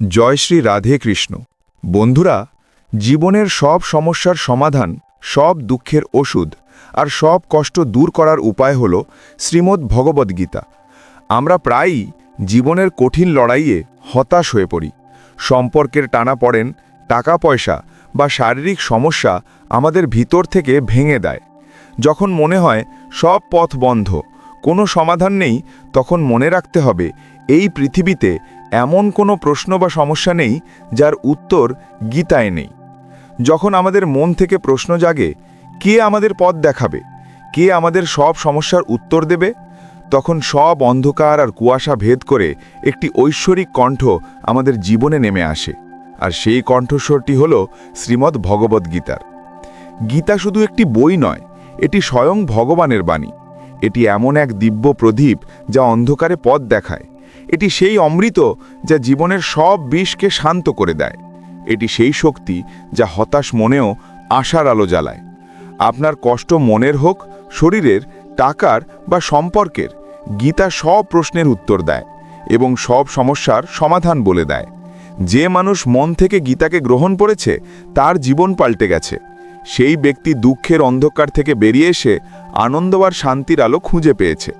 জয় শ্রী রাধে কৃষ্ণ। বন্ধুরা, জীবনের সব সমস্যার সমাধান, সব দুঃখের ওষুধ আর সব কষ্ট দূর করার উপায় হল শ্রীমদ্ ভগবদ্গীতা আমরা প্রায়ই জীবনের কঠিন লড়াইয়ে হতাশ হয়ে পড়ি। সম্পর্কের টানা পড়েন টাকা পয়সা বা শারীরিক সমস্যা আমাদের ভিতর থেকে ভেঙে দেয়। যখন মনে হয় সব পথ বন্ধ, কোনো সমাধান নেই, তখন মনে রাখতে হবে এই পৃথিবীতে এমন কোনো প্রশ্ন বা সমস্যা নেই যার উত্তর গীতায় নেই। যখন আমাদের মন থেকে প্রশ্ন জাগে, কে আমাদের পথ দেখাবে? কে আমাদের সব সমস্যার উত্তর দেবে? তখন সব অন্ধকার আর কুয়াশা ভেদ করে একটি ঐশ্বরিক কণ্ঠ আমাদের জীবনে নেমে আসে। আর সেই কণ্ঠস্বরটি হল শ্রীমদ্ ভগবদ্গীতার গীতা শুধু একটি বই নয়, এটি স্বয়ং ভগবানের বাণী। এটি এমন এক দিব্য প্রদীপ যা অন্ধকারে পথ দেখায়। এটি সেই অমৃত যা জীবনের সব বিষকে শান্ত করে দেয়। এটি সেই শক্তি যা হতাশ মনেও আশার আলো জ্বালায়। আপনার কষ্ট মনের হোক, শরীরের, টাকার বা সম্পর্কের, গীতা সব প্রশ্নের উত্তর দেয় এবং সব সমস্যার সমাধান বলে দেয়। যে মানুষ মন থেকে গীতাকে গ্রহণ করেছে, তার জীবন পাল্টে গেছে। সেই ব্যক্তি দুঃখের অন্ধকার থেকে বেরিয়ে এসে আনন্দ আর শান্তির আলো খুঁজে পেয়েছে।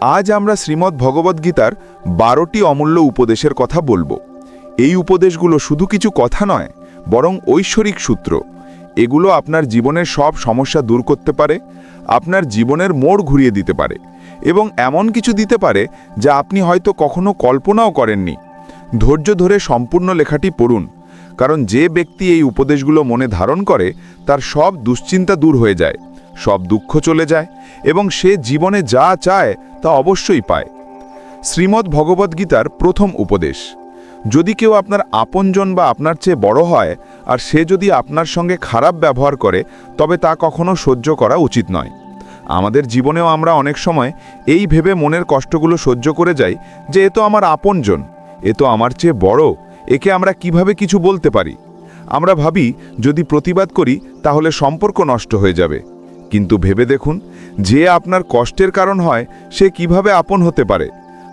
আজ আমরা শ্রীমদ্ ভগবদ্গীতার বারোটি অমূল্য উপদেশের কথা বলব। এই উপদেশগুলো শুধু কিছু কথা নয়, বরং ঐশ্বরিক সূত্র। এগুলো আপনার জীবনের সব সমস্যা দূর করতে পারে, আপনার জীবনের মোড় ঘুরিয়ে দিতে পারে, এবং এমন কিছু দিতে পারে যা আপনি হয়তো কখনো কল্পনাও করেননি। ধৈর্য ধরে সম্পূর্ণ লেখাটি পড়ুন, কারণ যে ব্যক্তি এই উপদেশগুলো মনে ধারণ করে, তার সব দুশ্চিন্তা দূর হয়ে যায়। সব দুঃখ চলে যায় এবং সে জীবনে যা চায় তা অবশ্যই পায়। শ্রীমদ্ ভগবদ্গীতার প্রথম উপদেশ, যদি কেউ আপনার আপনজন বা আপনার চেয়ে বড় হয় আর সে যদি আপনার সঙ্গে খারাপ ব্যবহার করে, তবে তা কখনো সহ্য করা উচিত নয়। আমাদের জীবনেও আমরা অনেক সময় এই ভেবে মনের কষ্টগুলো সহ্য করে যাই যে, এ তো আমার আপনজন, এ তো আমার চেয়ে বড়, একে আমরা কীভাবে কিছু বলতে পারি? আমরা ভাবি, যদি প্রতিবাদ করি, তাহলে সম্পর্ক নষ্ট হয়ে যাবে। কিন্তু ভেবে দেখুন যে আপনার কষ্টের কারণ হয়, সে কীভাবে আপন হতে পারে।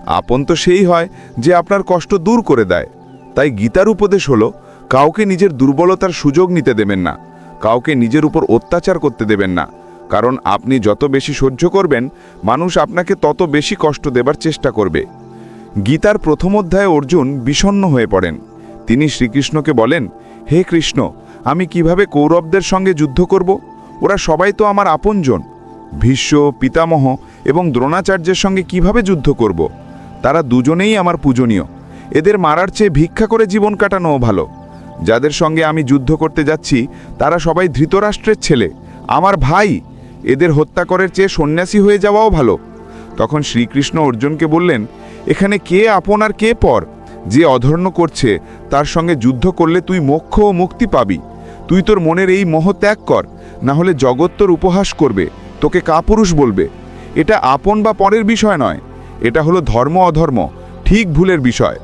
আপন তো সেই হয় যে আপনার কষ্ট দূর করে দেয়। তাই গীতার উপদেশ হলো, কাউকে নিজের দুর্বলতার সুযোগ নিতে দেবেন না। কাউকে নিজের উপর অত্যাচার করতে দেবেন না। কারণ আপনি যত বেশি সহ্য করবেন, মানুষ আপনাকে তত বেশি কষ্ট দেবার চেষ্টা করবে। গীতার প্রথম অধ্যায়ে অর্জুন বিষণ্ণ হয়ে পড়েন। তিনি শ্রীকৃষ্ণকে বলেন, হে কৃষ্ণ, আমি কীভাবে কৌরবদের সঙ্গে যুদ্ধ করব? ওরা সবাই তো আমার আপনজন। ভীষ্ম, পিতামহ এবং দ্রোণাচার্যের সঙ্গে কীভাবে যুদ্ধ করব? তারা দুজনেই আমার পূজনীয়। এদের মারার চেয়ে ভিক্ষা করে জীবন কাটানোও ভালো। যাদের সঙ্গে আমি যুদ্ধ করতে যাচ্ছি, তারা সবাই ধৃতরাষ্ট্রের ছেলে। আমার ভাই! এদের হত্যা করার চেয়ে সন্ন্যাসী হয়ে যাওয়াও ভালো। তখন শ্রীকৃষ্ণ অর্জুনকে বললেন, এখানে কে আপন আর কে পর? যে অধর্ণ করছে, তার সঙ্গে যুদ্ধ করলে তুই মোক্ষ ও মুক্তি পাবি। তুই তোর মনের এই মোহ ত্যাগ কর না হলে জগৎ তোর উপহাস করবে, তোকে কাপুরুষ বলবে। এটা আপন বা পরের বিষয় নয়, এটা হলো ধর্ম অধর্ম, ঠিক ভুলের বিষয়।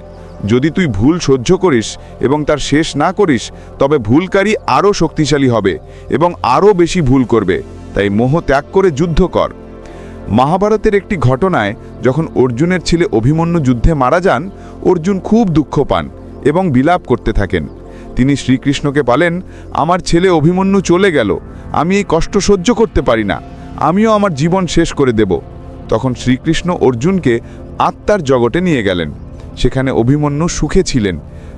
যদি তুই ভুল সহ্য করিস এবং তার শেষ না করিস, তবে ভুলকারী আরও শক্তিশালী হবে এবং আরও বেশি ভুল করবে। তাই মোহ ত্যাগ করে যুদ্ধ কর। মহাভারতের একটি ঘটনায় যখন অর্জুনের ছেলে অভিমন্যু যুদ্ধে মারা যান, অর্জুন খুব দুঃখ পান এবং বিলাপ করতে থাকেন। তিনি শ্রীকৃষ্ণকে বলেন, আমার ছেলে অভিমন্যু চলে গেল, আমি এই কষ্ট সহ্য করতে পারি না, আমিও আমার জীবন শেষ করে দেব। তখন শ্রীকৃষ্ণ অর্জুনকে আত্মার জগতে নিয়ে গেলেন। সেখানে অভিমন্যু সুখে ছিলেন,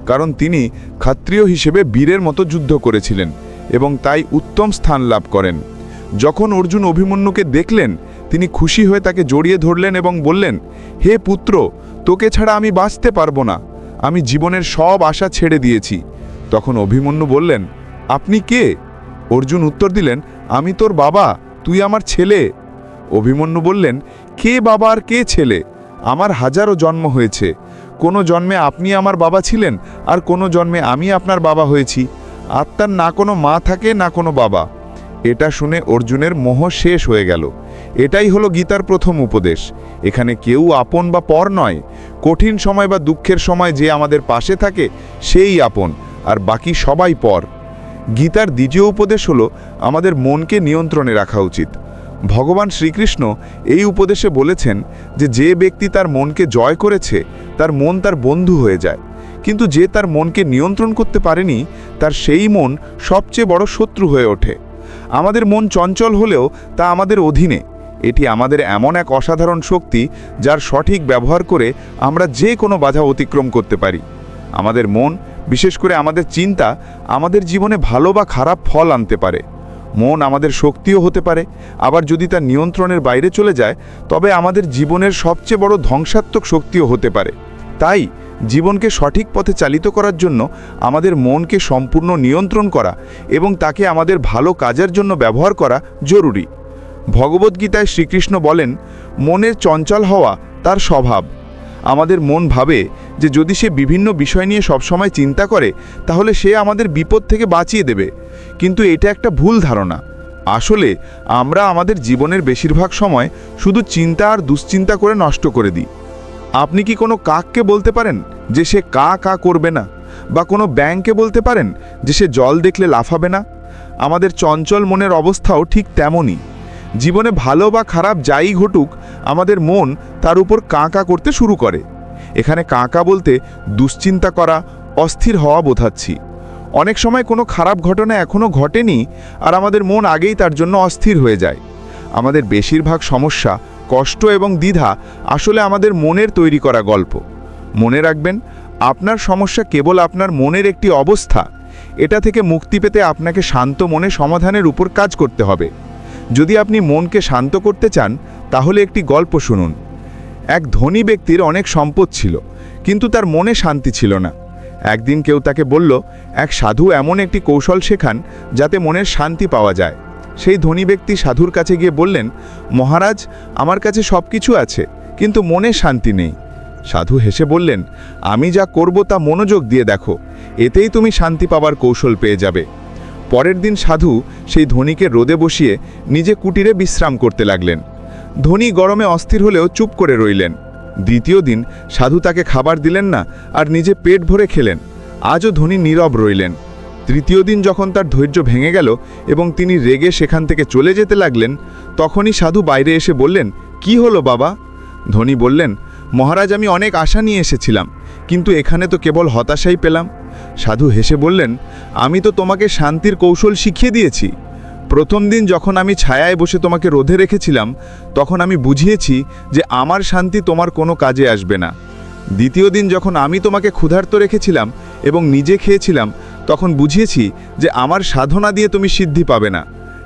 কারণ তিনি ক্ষত্রিয় হিসেবে বীরের মতো যুদ্ধ করেছিলেন এবং তাই উত্তম স্থান লাভ করেন। যখন অর্জুন অভিমন্যুকে দেখলেন, তিনি খুশি হয়ে তাকে জড়িয়ে ধরলেন এবং বললেন, হে পুত্র, তোকে ছাড়া আমি বাঁচতে পারব না। আমি জীবনের সব আশা ছেড়ে দিয়েছি। তখন অভিমন্যু বললেন, আপনি কে? অর্জুন উত্তর দিলেন, আমি তোর বাবা, তুই আমার ছেলে। অভিমন্যু বললেন, কে বাবা আর কে ছেলে? আমার হাজারো জন্ম হয়েছে। কোনো জন্মে আপনি আমার বাবা ছিলেন আর কোনো জন্মে আমি আপনার বাবা হয়েছি। আত্মার না কোনো মা থাকে, না কোনো বাবা। এটা শুনে অর্জুনের মোহ শেষ হয়ে গেল। এটাই হলো গীতার প্রথম উপদেশ। এখানে কেউ আপন বা পর নয়। কঠিন সময় বা দুঃখের সময় যে আমাদের পাশে থাকে, সেই আপন। আর বাকি সবাই পর। গীতার দ্বিতীয় উপদেশ হলো আমাদের মনকে নিয়ন্ত্রণে রাখা উচিত। ভগবান শ্রীকৃষ্ণ এই উপদেশে বলেছেন যে যে ব্যক্তি তার মনকে জয় করেছে, তার মন তার বন্ধু হয়ে যায়। কিন্তু যে তার মনকে নিয়ন্ত্রণ করতে পারেনি, তার সেই মন সবচেয়ে বড় শত্রু হয়ে ওঠে। আমাদের মন চঞ্চল হলেও তা আমাদের অধীনে। এটি আমাদের এমন এক অসাধারণ শক্তি যার সঠিক ব্যবহার করে আমরা যে কোনো বাধা অতিক্রম করতে পারি। আমাদের মন বিশেষ করে আমাদের চিন্তা আমাদের জীবনে ভালো বা খারাপ ফল আনতে পারে। মন আমাদের শক্তিও হতে পারে। আবার যদি তা নিয়ন্ত্রণের বাইরে চলে যায়, তবে আমাদের জীবনের সবচেয়ে বড় ধ্বংসাত্মক শক্তিও হতে পারে। তাই জীবনকে সঠিক পথে চালিত করার জন্য আমাদের মনকে সম্পূর্ণ নিয়ন্ত্রণ করা এবং তাকে আমাদের ভালো কাজের জন্য ব্যবহার করা জরুরি। ভগবদ্গীতায় শ্রীকৃষ্ণ বলেন, মনের চঞ্চল হওয়া তার স্বভাব। আমাদের মন ভাবে যে যদি সে বিভিন্ন বিষয় নিয়ে সবসময় চিন্তা করে, তাহলে সে আমাদের বিপদ থেকে বাঁচিয়ে দেবে। কিন্তু এটা একটা ভুল ধারণা। আসলে আমরা আমাদের জীবনের বেশিরভাগ সময় শুধু চিন্তা আর দুশ্চিন্তা করে নষ্ট করে দিই। আপনি কি কোনো কাককে বলতে পারেন যে সে কা কা করবে না? বা কোনো ব্যাংকে বলতে পারেন যে সে জল দেখলে লাফাবে না? আমাদের চঞ্চল মনের অবস্থাও ঠিক তেমনই। জীবনে ভালো বা খারাপ যাই ঘটুক, আমাদের মন তার উপর কাঁকা করতে শুরু করে। এখানে কাঁকা বলতে দুশ্চিন্তা করা, অস্থির হওয়া বোঝাচ্ছি। অনেক সময় কোনো খারাপ ঘটনা এখনও ঘটেনি আর আমাদের মন আগেই তার জন্য অস্থির হয়ে যায়। আমাদের বেশিরভাগ সমস্যা, কষ্ট এবং দ্বিধা আসলে আমাদের মনের তৈরি করা গল্প। মনে রাখবেন, আপনার সমস্যা কেবল আপনার মনের একটি অবস্থা। এটা থেকে মুক্তি পেতে আপনাকে শান্ত মনে সমাধানের উপর কাজ করতে হবে। যদি আপনি মনকে শান্ত করতে চান, তাহলে একটি গল্প শুনুন। এক ধনী ব্যক্তির অনেক সম্পদ ছিল, কিন্তু তার মনে শান্তি ছিল না। একদিন কেউ তাকে বলল, এক সাধু এমন একটি কৌশল শেখান যাতে মনের শান্তি পাওয়া যায়। সেই ধনী ব্যক্তি সাধুর কাছে গিয়ে বললেন, মহারাজ, আমার কাছে সব কিছু আছে, কিন্তু মনে শান্তি নেই। সাধু হেসে বললেন, আমি যা করব তা মনোযোগ দিয়ে দেখো, এতেই তুমি শান্তি পাওয়ার কৌশল পেয়ে যাবে। পরের দিন সাধু সেই ধনীকে রোদে বসিয়ে নিজে কুটিরে বিশ্রাম করতে লাগলেন। ধনী গরমে অস্থির হলেও চুপ করে রইলেন। দ্বিতীয় দিন সাধু তাকে খাবার দিলেন না আর নিজে পেট ভরে খেলেন। আজও ধনী নীরব রইলেন। তৃতীয় দিন যখন তার ধৈর্য ভেঙে গেল এবং তিনি রেগে সেখান থেকে চলে যেতে লাগলেন, তখনই সাধু বাইরে এসে বললেন, কি হলো বাবা? ধনী বললেন, মহারাজ, আমি অনেক আশা নিয়ে এসেছিলাম, কিন্তু এখানে তো কেবল হতাশাই পেলাম। সাধু হেসে বললেন, আমি তো তোমাকে শান্তির কৌশল শিখিয়ে দিয়েছি। প্রথম দিন যখন আমি ছায়ায় বসে তোমাকে রোধে রেখেছিলাম, তখন আমি বুঝিয়েছি যে আমার শান্তি তোমার কোনো কাজে আসবে না। দ্বিতীয় দিন যখন আমি তোমাকে ক্ষুধার্ত রেখেছিলাম এবং নিজে খেয়েছিলাম, তখন বুঝিয়েছি যে আমার সাধনা দিয়ে তুমি সিদ্ধি পাবে না।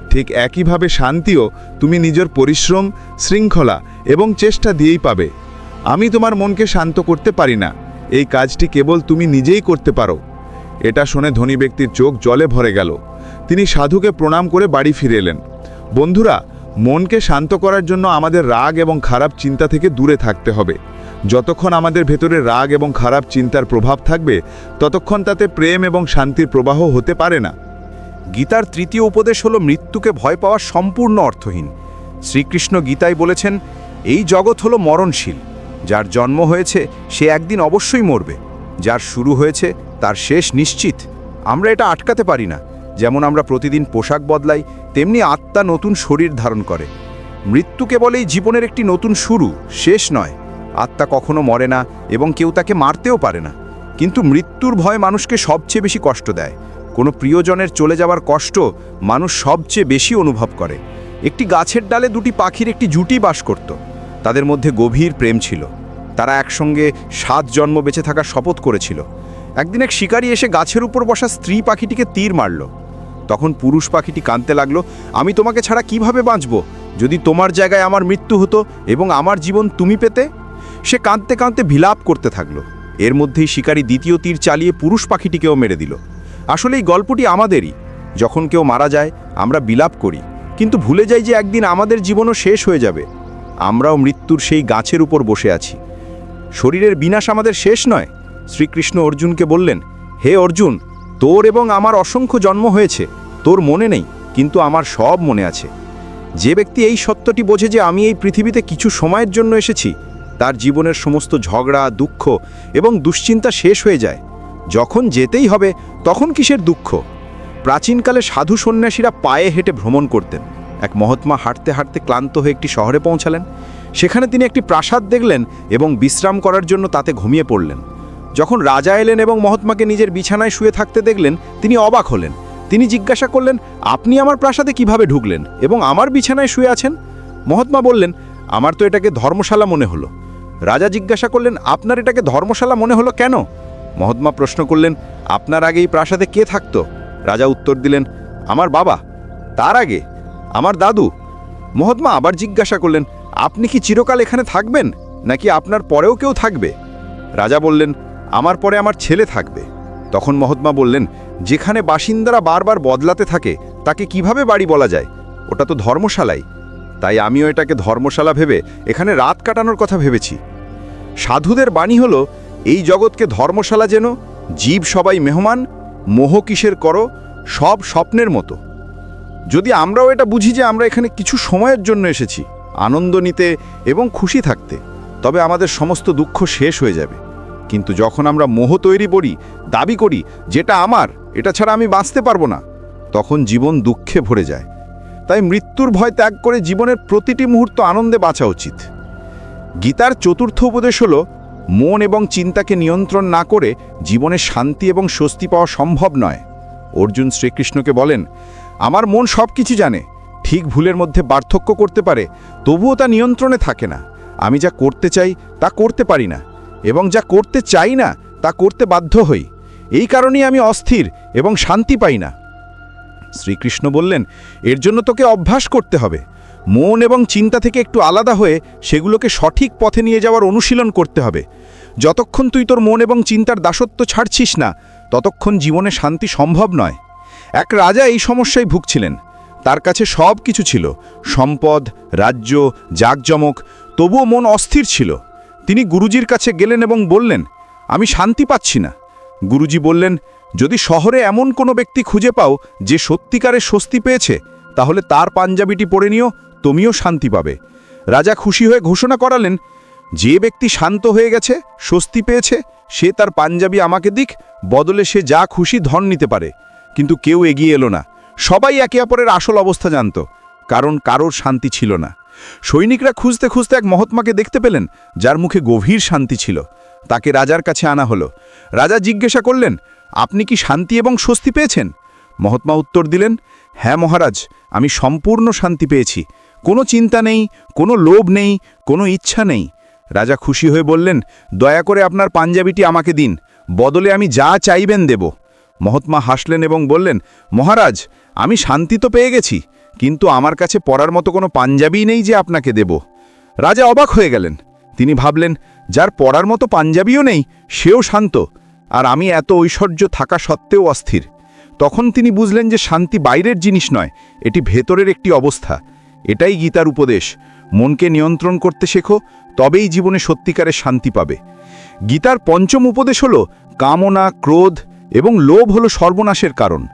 ঠিক একইভাবে শান্তিও তুমি নিজের পরিশ্রম, শৃঙ্খলা এবং চেষ্টা দিয়েই পাবে। আমি তোমার মনকে শান্ত করতে পারি না। এই কাজটি কেবল তুমি নিজেই করতে পারো। এটা শুনে ধনী ব্যক্তির চোখ জলে ভরে গেল। তিনি সাধুকে প্রণাম করে বাড়ি ফিরে এলেন। বন্ধুরা, মনকে শান্ত করার জন্য আমাদের রাগ এবং খারাপ চিন্তা থেকে দূরে থাকতে হবে। যতক্ষণ আমাদের ভেতরে রাগ এবং খারাপ চিন্তার প্রভাব থাকবে, ততক্ষণ তাতে প্রেম এবং শান্তির প্রবাহ হতে পারে না। গীতার তৃতীয় উপদেশ হল মৃত্যুকে ভয় পাওয়া সম্পূর্ণ অর্থহীন। শ্রীকৃষ্ণ গীতায় বলেছেন, এই জগৎ হলো মরণশীল। যার জন্ম হয়েছে, সে একদিন অবশ্যই মরবে। যার শুরু হয়েছে, তার শেষ নিশ্চিত। আমরা এটা আটকাতে পারি না। যেমন আমরা প্রতিদিন পোশাক বদলাই, তেমনি আত্মা নতুন শরীর ধারণ করে। মৃত্যু কেবল এই জীবনের একটি নতুন শুরু, শেষ নয়। আত্মা কখনো মরে না এবং কেউ তাকে মারতেও পারে না। কিন্তু মৃত্যুর ভয় মানুষকে সবচেয়ে বেশি কষ্ট দেয়। কোনো প্রিয়জনের চলে যাওয়ার কষ্ট মানুষ সবচেয়ে বেশি অনুভব করে। একটি গাছের ডালে দুটি পাখির একটি জুটি বাস করত। তাদের মধ্যে গভীর প্রেম ছিল। তারা একসঙ্গে সাত জন্ম বেঁচে থাকার শপথ করেছিল। একদিন এক শিকারী এসে গাছের উপর বসা স্ত্রী পাখিটিকে তীর মারল। তখন পুরুষ পাখিটি কাঁদতে লাগল, আমি তোমাকে ছাড়া কীভাবে বাঁচব? যদি তোমার জায়গায় আমার মৃত্যু হতো এবং আমার জীবন তুমি পেতে? সে কাঁদতে কাঁদতে ভিলাপ করতে থাকল। এর মধ্যেই শিকারী দ্বিতীয় তীর চালিয়ে পুরুষ পাখিটিকেও মেরে দিল। আসলে এই গল্পটি আমাদেরই। যখন কেউ মারা যায়, আমরা বিলাপ করি। কিন্তু ভুলে যাই যে একদিন আমাদের জীবনও শেষ হয়ে যাবে। আমরাও মৃত্যুর সেই গাছের উপর বসে আছি। শরীরের বিনাশ আমাদের শেষ নয়। শ্রীকৃষ্ণ অর্জুনকে বললেন, হে অর্জুন তোর এবং আমার অসংখ্য জন্ম হয়েছে, তোর মনে নেই, কিন্তু আমার সব মনে আছে। যে ব্যক্তি এই সত্যটি বোঝে যে আমি এই পৃথিবীতে কিছু সময়ের জন্য এসেছি, তার জীবনের সমস্ত ঝগড়া, দুঃখ এবং দুশ্চিন্তা শেষ হয়ে যায়। যখন যেতেই হবে, তখন কিসের দুঃখ? প্রাচীনকালে সাধু সন্ন্যাসীরা পায়ে হেঁটে ভ্রমণ করতেন। এক মহাত্মা হাঁটতে হাঁটতে ক্লান্ত হয়ে একটি শহরে পৌঁছালেন। সেখানে তিনি একটি প্রাসাদ দেখলেন এবং বিশ্রাম করার জন্য তাতে ঘুমিয়ে পড়লেন। যখন রাজা এলেন এবং মহাত্মাকে নিজের বিছানায় শুয়ে থাকতে দেখলেন, তিনি অবাক হলেন। তিনি জিজ্ঞাসা করলেন, আপনি আমার প্রাসাদে কীভাবে ঢুকলেন এবং আমার বিছানায় শুয়ে আছেন? মহাত্মা বললেন, আমার তো এটাকে ধর্মশালা মনে হলো। রাজা জিজ্ঞাসা করলেন, আপনার এটাকে ধর্মশালা মনে হলো কেন? মহাত্মা প্রশ্ন করলেন, আপনার আগে এই প্রাসাদে কে থাকতো? রাজা উত্তর দিলেন, আমার বাবা, তার আগে, আমার দাদু। মহাত্মা আবার জিজ্ঞাসা করলেন, আপনি কি চিরকাল এখানে থাকবেন নাকি আপনার পরেও কেউ থাকবে? রাজা বললেন আমার পরে আমার ছেলে থাকবে। তখন মহাত্মা বললেন, যেখানে বাসিন্দারা বারবার বদলাতে থাকে, তাকে কীভাবে বাড়ি বলা যায়? ওটা তো ধর্মশালাই। তাই আমিও এটাকে ধর্মশালা ভেবে এখানে রাত কাটানোর কথা ভেবেছি। সাধুদের বাণী হলো, এই জগৎকে ধর্মশালা যেন, জীব সবাই মেহমান, মোহ কিসের করো, সব স্বপ্নের মতো। যদি আমরাও এটা বুঝি যে আমরা এখানে কিছু সময়ের জন্য এসেছি, আনন্দ নিতে এবং খুশি থাকতে, তবে আমাদের সমস্ত দুঃখ শেষ হয়ে যাবে। কিন্তু যখন আমরা মোহ তৈরি করি, দাবি করি, যেটা আমার, এটা ছাড়া আমি বাঁচতে পারব না, তখন জীবন দুঃখে ভরে যায়। তাই মৃত্যুর ভয় ত্যাগ করে জীবনের প্রতিটি মুহূর্ত আনন্দে বাঁচা উচিত। গীতার চতুর্থ উপদেশ হল, মন এবং চিন্তাকে নিয়ন্ত্রণ না করে জীবনে শান্তি এবং স্বস্তি পাওয়া সম্ভব নয়। অর্জুন শ্রীকৃষ্ণকে বলেন, আমার মন সব কিছু জানে, ঠিক ভুলের মধ্যে পার্থক্য করতে পারে, তবুও তা নিয়ন্ত্রণে থাকে না। আমি যা করতে চাই, তা করতে পারি না। এবং যা করতে চাই না, তা করতে বাধ্য হই। এই কারণেই আমি অস্থির এবং শান্তি পাই না। শ্রীকৃষ্ণ বললেন, এর জন্য তোকে অভ্যাস করতে হবে। মন এবং চিন্তা থেকে একটু আলাদা হয়ে সেগুলোকে সঠিক পথে নিয়ে যাওয়ার অনুশীলন করতে হবে। যতক্ষণ তুই তোর মন এবং চিন্তার দাসত্ব ছাড়ছিস না, ততক্ষণ জীবনে শান্তি সম্ভব নয়। এক রাজা এই সমস্যায় ভুগছিলেন। তার কাছে সব কিছু ছিল। সম্পদ, রাজ্য, জাকজমক, তবুও মন অস্থির ছিল। তিনি গুরুজির কাছে গেলেন এবং বললেন, আমি শান্তি পাচ্ছি না। গুরুজি বললেন, যদি শহরে এমন কোনো ব্যক্তি খুঁজে পাও যে সত্যিকারে স্বস্তি পেয়েছে, তাহলে তার পাঞ্জাবিটি পরে নিও, তুমিও শান্তি পাবে। রাজা খুশি হয়ে ঘোষণা করালেন, যে ব্যক্তি শান্ত হয়ে গেছে, স্বস্তি পেয়েছে, সে তার পাঞ্জাবি আমাকে দিক, বদলে সে যা খুশি ধন নিতে পারে। কিন্তু কেউ এগিয়ে এলো না। সবাই একে অপরের আসল অবস্থা জানত, কারণ কারোর শান্তি ছিল না। সৈনিকরা খুঁজতে খুঁজতে এক মহাত্মাকে দেখতে পেলেন, যার মুখে গভীর শান্তি ছিল। তাকে রাজার কাছে আনা হলো। রাজা জিজ্ঞাসা করলেন, আপনি কি শান্তি এবং স্বস্তি পেয়েছেন? মহাত্মা উত্তর দিলেন হ্যাঁ মহারাজ, আমি সম্পূর্ণ শান্তি পেয়েছি। কোনো চিন্তা নেই, কোনো লোভ নেই, কোনো ইচ্ছা নেই। রাজা খুশি হয়ে বললেন, দয়া করে আপনার পাঞ্জাবিটি আমাকে দিন, বদলে আমি যা চাইবেন দেব। মহাত্মা হাসলেন এবং বললেন, মহারাজ, আমি শান্তি তো পেয়ে গেছি কিন্তু আমার কাছে পরার মতো কোনো পাঞ্জাবি নেই যে আপনাকে দেব। রাজা অবাক হয়ে গেলেন। তিনি ভাবলেন, যার পরার মতো পাঞ্জাবিও নেই, সেও শান্ত, আর আমি এত ঐশ্বর্য থাকা সত্ত্বেও অস্থির। তখন তিনি বুঝলেন যে শান্তি বাইরের জিনিস নয়, এটি ভেতরের একটি অবস্থা। এটাই গীতার উপদেশ, মনকে নিয়ন্ত্রণ করতে শেখো, তবেই জীবনে সত্যিকারের শান্তি পাবে। গীতার পঞ্চম উপদেশ হল, কামনা, ক্রোধ এবং লোভ হলো সর্বনাশের কারণ।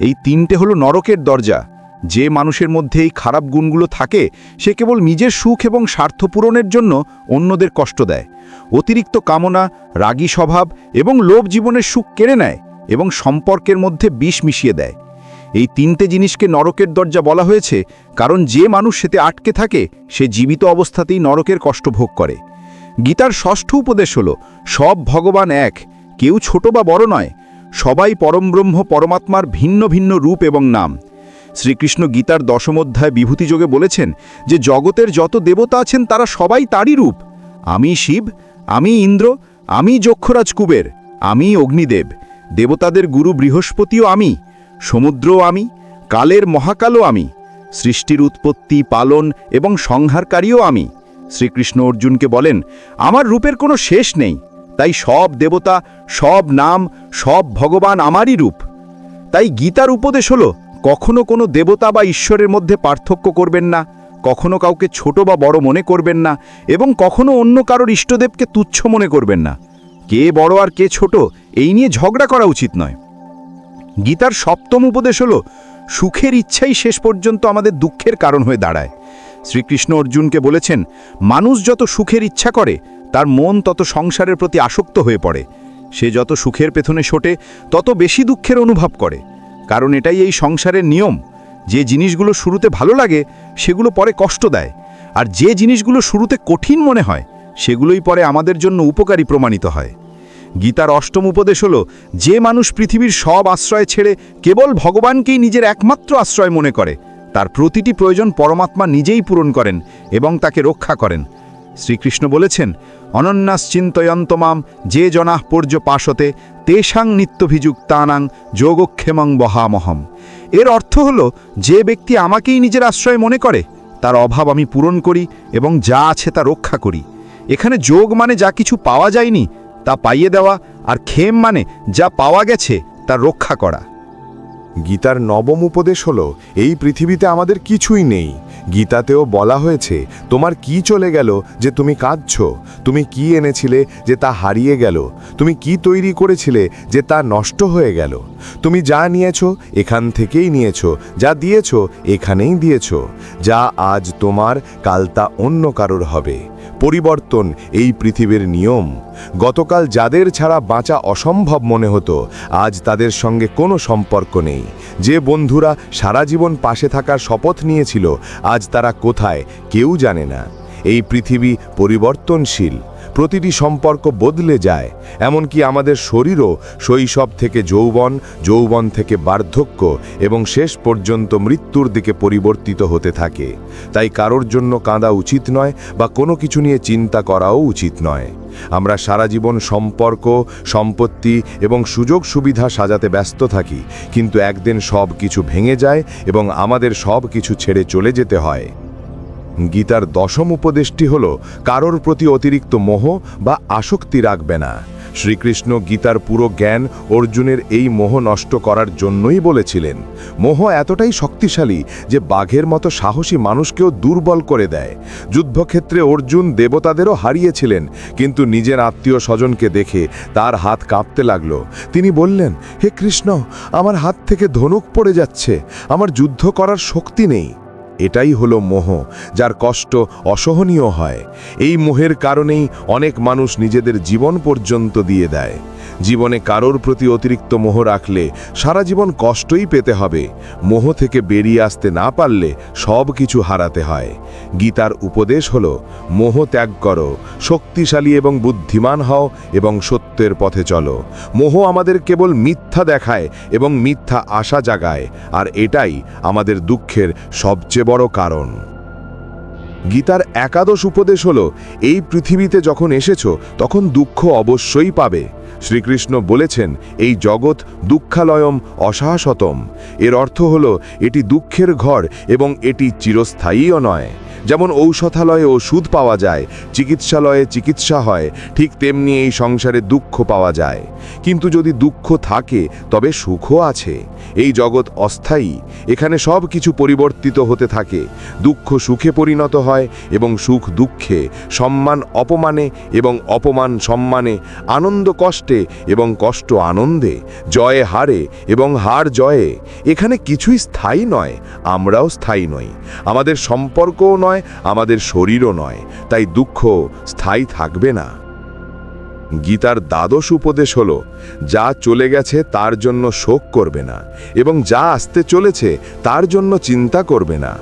এই তিনটে হলো নরকের দরজা। যে মানুষের মধ্যে এই খারাপ গুণগুলো থাকে, সে কেবল নিজের সুখ এবং স্বার্থ পূরণের জন্য অন্যদের কষ্ট দেয়। অতিরিক্ত কামনা, রাগী স্বভাব এবং লোভ জীবনের সুখ কেড়ে নেয় এবং সম্পর্কের মধ্যে বিষ মিশিয়ে দেয়। এই তিনটে জিনিসকে নরকের দরজা বলা হয়েছে, কারণ যে মানুষ সেতে আটকে থাকে, সে জীবিত অবস্থাতেই নরকের কষ্ট ভোগ করে। গীতার ষষ্ঠ উপদেশ হল, সব ভগবান এক, কেউ ছোট বা বড় নয়, সবাই পরমব্রহ্ম পরমাত্মার ভিন্ন ভিন্ন রূপ এবং নাম। শ্রীকৃষ্ণ গীতার দশম অধ্যায় বিভূতিযোগে বলেছেন যে জগতের যত দেবতা আছেন তারা সবাই তারই রূপ। আমি শিব, আমি ইন্দ্র, আমি যক্ষরাজ কুবের, আমি অগ্নিদেব। দেবতাদের গুরু বৃহস্পতিও আমি, সমুদ্রও আমি, কালের মহাকালও আমি, সৃষ্টির উৎপত্তি, পালন এবং সংহারকারীও আমি। শ্রীকৃষ্ণ অর্জুনকে বলেন, আমার রূপের কোনো শেষ নেই। তাই সব দেবতা, সব নাম, সব ভগবান আমারই রূপ। তাই গীতার উপদেশ হলো কখনো কোনো দেবতা বা ঈশ্বরের মধ্যে পার্থক্য করবেন না, কখনো কাউকে ছোট বা বড় মনে করবেন না, এবং কখনো অন্য কারোর ইষ্টদেবকে তুচ্ছ মনে করবেন না। কে বড় আর কে ছোট, এই নিয়ে ঝগড়া করা উচিত নয়। গীতার সপ্তম উপদেশ হল, সুখের ইচ্ছাই শেষ পর্যন্ত আমাদের দুঃখের কারণ হয়ে দাঁড়ায়। শ্রীকৃষ্ণ অর্জুনকে বলেছেন, মানুষ যত সুখের ইচ্ছা করে, তার মন তত সংসারের প্রতি আসক্ত হয়ে পড়ে। সে যত সুখের পেছনে ছোটে, তত বেশি দুঃখের অনুভব করে। কারণ এটাই এই সংসারের নিয়ম। যে জিনিসগুলো শুরুতে ভালো লাগে, সেগুলো পরে কষ্ট দেয়। আর যে জিনিসগুলো শুরুতে কঠিন মনে হয়, সেগুলোই পরে আমাদের জন্য উপকারী প্রমাণিত হয়। গীতার অষ্টম উপদেশ হল, যে মানুষ পৃথিবীর সব আশ্রয় ছেড়ে কেবল ভগবানকেই নিজের একমাত্র আশ্রয় মনে করে, তার প্রতিটি প্রয়োজন পরমাত্মা নিজেই পূরণ করেন এবং তাকে রক্ষা করেন। শ্রীকৃষ্ণ বলেছেন অনন্যাস চিন্তয়ন্তমাম যে জনাহ পর্য পাশতে, তেষাং নিত্যভিযুক্তানাং যোগক্ষেমং বহামহম। এর অর্থ হল, যে ব্যক্তি আমাকেই নিজের আশ্রয় মনে করে, তার অভাব আমি পূরণ করি এবং যা আছে তা রক্ষা করি। এখানে যোগ মানে যা কিছু পাওয়া যায়নি, তা পাইয়ে দেওয়া, আর খেম মানে যা পাওয়া গেছে, তা রক্ষা করা। গীতার নবম উপদেশ হল, এই পৃথিবীতে আমাদের কিছুই নেই। গীতাতেও বলা হয়েছে, তোমার কি চলে গেল যে তুমি কাঁদছ? তুমি কি এনেছিলে যে তা হারিয়ে গেল? তুমি কি তৈরি করেছিলে যে তা নষ্ট হয়ে গেল? তুমি যা নিয়েছ এখান থেকেই নিয়েছ, যা দিয়েছ এখানেই দিয়েছ। যা আজ তোমার, কাল তা অন্য কারোর হবে। পরিবর্তন এই পৃথিবীর নিয়ম। গতকাল যাদের ছাড়া বাঁচা অসম্ভব মনে হতো, আজ তাদের সঙ্গে কোনো সম্পর্ক নেই। যে বন্ধুরা সারা জীবন পাশে থাকার শপথ নিয়েছিল, আজ তারা কোথায় কেউ জানে না। এই পৃথিবী পরিবর্তনশীল। প্রতিটি সম্পর্ক বদলে যায়, এমনকি আমাদের শরীরও শৈশব থেকে যৌবন যৌবন থেকে বার্ধক্য এবং শেষ পর্যন্ত মৃত্যুর দিকে পরিবর্তিত হতে থাকে। তাই কারোর জন্য কাঁদা উচিত নয় বা কোনো কিছু নিয়ে চিন্তা করাও উচিত নয়। আমরা সারা জীবন সম্পর্ক, সম্পত্তি এবং সুযোগ সুবিধা সাজাতে ব্যস্ত থাকি, কিন্তু একদিন সব কিছু ভেঙে যায় এবং আমাদের সব কিছু ছেড়ে চলে যেতে হয়। গীতার দশম উপদেশটি হল, কারোর প্রতি অতিরিক্ত মোহ বা আসক্তি রাখবে না। শ্রীকৃষ্ণ গীতার পুরো জ্ঞান অর্জুনের এই মোহ নষ্ট করার জন্যই বলেছিলেন। মোহ এতটাই শক্তিশালী যে বাঘের মতো সাহসী মানুষকেও দুর্বল করে দেয়। যুদ্ধক্ষেত্রে অর্জুন দেবতাদেরও হারিয়েছিলেন, কিন্তু নিজের আত্মীয় স্বজনকে দেখে তার হাত কাঁপতে লাগল। তিনি বললেন, হে কৃষ্ণ, আমার হাত থেকে ধনুক পড়ে যাচ্ছে। আমার যুদ্ধ করার শক্তি নেই। এটাই হলো মোহ, যার কষ্ট অসহনীয় হয়। এই মোহের কারণেই অনেক মানুষ নিজেদের জীবন পর্যন্ত দিয়ে দেয়। জীবনে কারোর প্রতি অতিরিক্ত মোহ রাখলে সারা জীবন কষ্টই পেতে হবে। মোহ থেকে বেরিয়ে আসতে না পারলে সব কিছু হারাতে হয়। গীতার উপদেশ হল, মোহ ত্যাগ করো, শক্তিশালী এবং বুদ্ধিমান হও এবং সত্যের পথে চলো। মোহ আমাদের কেবল মিথ্যা দেখায় এবং মিথ্যা আশা জাগায়, আর এটাই আমাদের দুঃখের সবচেয়ে বড় কারণ। গীতার একাদশ উপদেশ হল, এই পৃথিবীতে যখন এসেছ, তখন দুঃখ অবশ্যই পাবে। শ্রীকৃষ্ণ বলেছেন, এই জগৎ দুঃখালয়ম অসাহসতম এর অর্থ হল, এটি দুঃখের ঘর এবং এটি চিরস্থায়ীও নয়। যেমন ঔষধালয়ে ওষুধ পাওয়া যায়, চিকিৎসালয়ে চিকিৎসা হয়, ঠিক তেমনি এই সংসারে দুঃখ পাওয়া যায়। কিন্তু যদি দুঃখ থাকে, তবে সুখও আছে। এই জগৎ অস্থায়ী, এখানে সব কিছু পরিবর্তিত হতে থাকে। দুঃখ সুখে পরিণত হয় এবং সুখ দুঃখে, সম্মান অপমানে এবং অপমান সম্মানে, আনন্দ কষ্টে এবং কষ্ট আনন্দে, জয়ে হারে এবং হার জয়ে। এখানে কিছুই স্থায়ী নয়, আমরাও স্থায়ী নই। আমাদের সম্পর্কও নয়, আমাদের শরীরও নয়, তাই দুঃখ স্থায়ী থাকবে না। গীতার দ্বাদশ উপদেশ হল, যা চলে গেছে তার জন্য শোক করবে না, এবং যা আসতে চলেছে তার জন্য চিন্তা করবে না।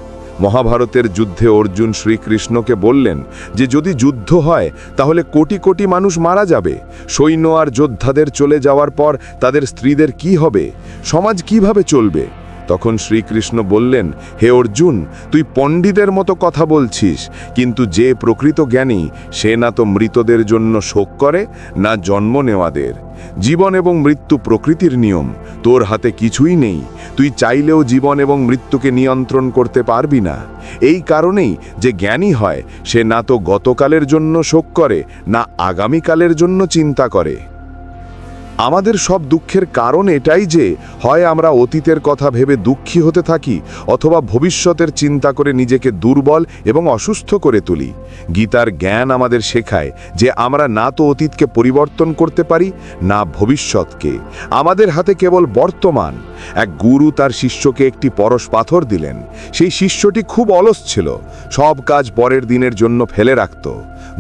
মহাভারতের যুদ্ধে অর্জুন শ্রীকৃষ্ণকে বললেন যে, যদি যুদ্ধ হয়, তাহলে কোটি কোটি মানুষ মারা যাবে। সৈন্য আর যোদ্ধাদের চলে যাওয়ার পর তাদের স্ত্রীদের কি হবে? সমাজ কীভাবে চলবে? তখন শ্রীকৃষ্ণ বললেন, হে অর্জুন, তুই পণ্ডিতের মতো কথা বলছিস, কিন্তু যে প্রকৃত জ্ঞানী, সে না তো মৃতদের জন্য শোক করে, না জন্ম নেওয়াদের। জীবন এবং মৃত্যু প্রকৃতির নিয়ম, তোর হাতে কিছুই নেই, তুই চাইলেও জীবন এবং মৃত্যুকে নিয়ন্ত্রণ করতে পারবি না। এই কারণেই যে জ্ঞানী হয়, সে না তো গতকালের জন্য শোক করে, না আগামীকালের জন্য চিন্তা করে। আমাদের সব দুঃখের কারণ এটাই যে, হয় আমরা অতীতের কথা ভেবে দুঃখী হতে থাকি, অথবা ভবিষ্যতের চিন্তা করে নিজেকে দুর্বল এবং অসুস্থ করে তুলি। গীতার জ্ঞান আমাদের শেখায় যে আমরা না তো অতীতকে পরিবর্তন করতে পারি, না ভবিষ্যৎকে। আমাদের হাতে কেবল বর্তমান। এক গুরু তার শিষ্যকে একটি পরশ পাথর দিলেন। সেই শিষ্যটি খুব অলস ছিল। সব কাজ পরের দিনের জন্য ফেলে রাখত।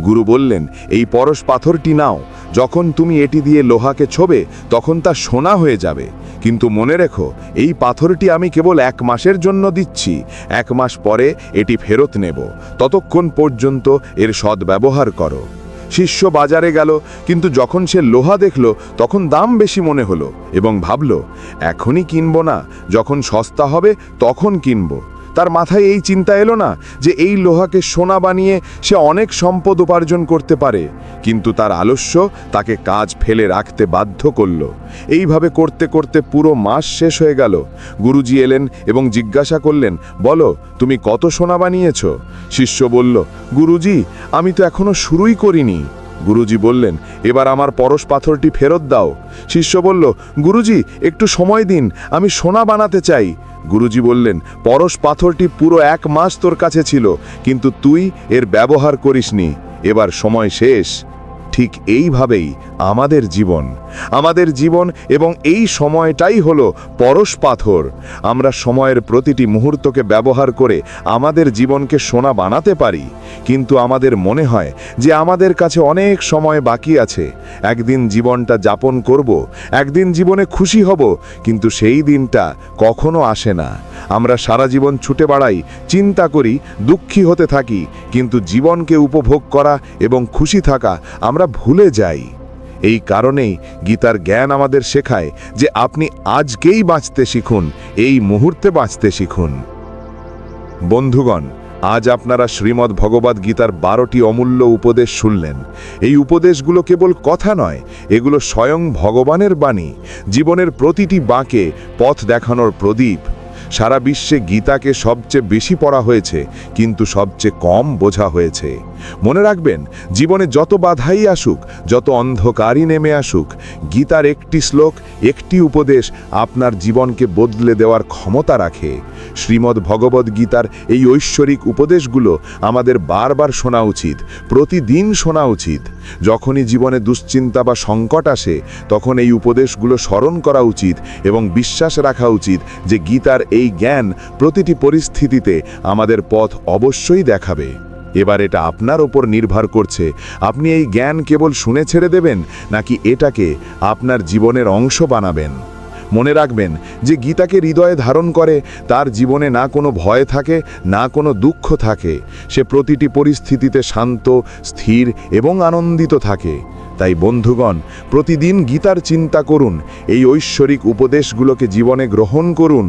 গুরু বললেন, এই পরশ পাথরটি নাও। যখন তুমি এটি দিয়ে লোহাকে ছোবে, তখন তা সোনা হয়ে যাবে। কিন্তু মনে রেখো, এই পাথরটি আমি কেবল এক মাসের জন্য দিচ্ছি। এক মাস পরে এটি ফেরত নেব। ততক্ষণ পর্যন্ত এর সদ্ব্যবহার করো। শিষ্য বাজারে গেল, কিন্তু যখন সে লোহা দেখল, তখন দাম বেশি মনে হলো এবং ভাবল, এখনই কিনবো না। যখন সস্তা হবে, তখন কিনবো। তার মাথায় এই চিন্তা এলো না যে এই লোহাকে সোনা বানিয়ে সে অনেক সম্পদ উপার্জন করতে পারে। কিন্তু তার আলস্য তাকে কাজ ফেলে রাখতে বাধ্য করল। এইভাবে করতে করতে পুরো মাস শেষ হয়ে গেল। গুরুজি এলেন এবং জিজ্ঞাসা করলেন, বলো, তুমি কত সোনা বানিয়েছ? শিষ্য বলল, গুরুজি, আমি তো এখনও শুরুই করিনি। গুরুজি বললেন, এবার আমার পরশ পাথরটি ফেরত দাও। শিষ্য বলল, গুরুজি, একটু সময় দিন, আমি সোনা বানাতে চাই। গুরুজি বললেন, পরশ পাথরটি পুরো এক মাস তোর কাছে ছিল, কিন্তু তুই এর ব্যবহার করিসনি। এবার সময় শেষ। ঠিক এইভাবেই আমাদের জীবন। আমাদের জীবন এবং এই সময়টাই হলো পরশ পাথর। আমরা সময়ের প্রতিটি মুহূর্তকে ব্যবহার করে আমাদের জীবনকে সোনা বানাতে পারি। কিন্তু আমাদের মনে হয় যে আমাদের কাছে অনেক সময় বাকি আছে। একদিন জীবনটা যাপন করব, একদিন জীবনে খুশি হব, কিন্তু সেই দিনটা কখনো আসে না। আমরা সারা জীবন ছুটে বাড়াই, চিন্তা করি, দুঃখী হতে থাকি, কিন্তু জীবনকে উপভোগ করা এবং খুশি থাকা আমরা ভুলে যাই। এই কারণেই গীতার জ্ঞান আমাদের শেখায় যে আপনি আজকেই বাঁচতে শিখুন, এই মুহূর্তে বাঁচতে শিখুন। বন্ধুগণ, আজ আপনারা শ্রীমদ্ ভগবদ গীতার বারোটি অমূল্য উপদেশ শুনলেন। এই উপদেশগুলো কেবল কথা নয়, এগুলো স্বয়ং ভগবানের বাণী। জীবনের প্রতিটি বাঁকে পথ দেখানোর প্রদীপ। সারা বিশ্বে গীতাকে সবচেয়ে বেশি পড়া হয়েছে, কিন্তু সবচেয়ে কম বোঝা হয়েছে। মনে রাখবেন, জীবনে যত বাধাই আসুক, যত অন্ধকারই নেমে আসুক, গীতার একটি শ্লোক, একটি উপদেশ আপনার জীবনকে বদলে দেওয়ার ক্ষমতা রাখে। শ্রীমদ্ ভগবদ গীতার এই ঐশ্বরিক উপদেশগুলো আমাদের বারবার শোনা উচিত, প্রতিদিন শোনা উচিত। যখনই জীবনে দুশ্চিন্তা বা সংকট আসে, তখন এই উপদেশগুলো স্মরণ করা উচিত এবং বিশ্বাস রাখা উচিত যে গীতার এই জ্ঞান প্রতিটি পরিস্থিতিতে আমাদের পথ অবশ্যই দেখাবে। এবার এটা আপনার ওপর নির্ভর করছে। আপনি এই জ্ঞান কেবল শুনে ছেড়ে দেবেন, নাকি এটাকে আপনার জীবনের অংশ বানাবেন? মনে রাখবেন যে গীতাকে হৃদয়ে ধারণ করে, তার জীবনে না কোনো ভয় থাকে, না কোনো দুঃখ থাকে। সে প্রতিটি পরিস্থিতিতে শান্ত, স্থির এবং আনন্দিত থাকে। তাই বন্ধুগণ, প্রতিদিন গীতার চিন্তা করুন, এই ঐশ্বরিক উপদেশগুলোকে জীবনে গ্রহণ করুন।